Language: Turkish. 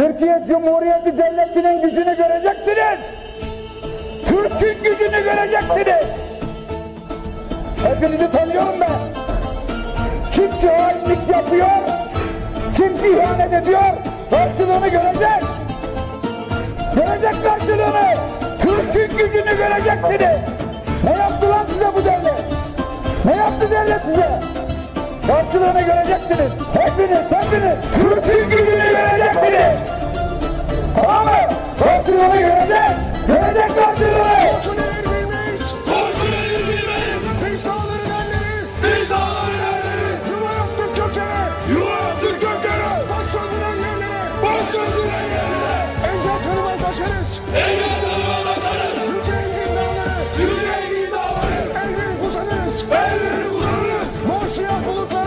Türkiye Cumhuriyeti Devleti'nin gücünü göreceksiniz. Türk'ün gücünü göreceksiniz. Hepinizi tanıyorum ben. Kim ki hainlik yapıyor, kim ki ihanet ediyor, karşılığını görecek. Görecek karşılığını. Türk'ün gücünü göreceksiniz. Ne yaptı lan size bu devlet? Ne yaptı devlet size? Karşılığını göreceksiniz. Hepiniz, hepiniz. aşarız. Evlatları aşarız. Yüceğin dağları. Yüceğin dağları. Elleri kuzanırız. Elleri kuzanırız. Mor siyah bulutlar.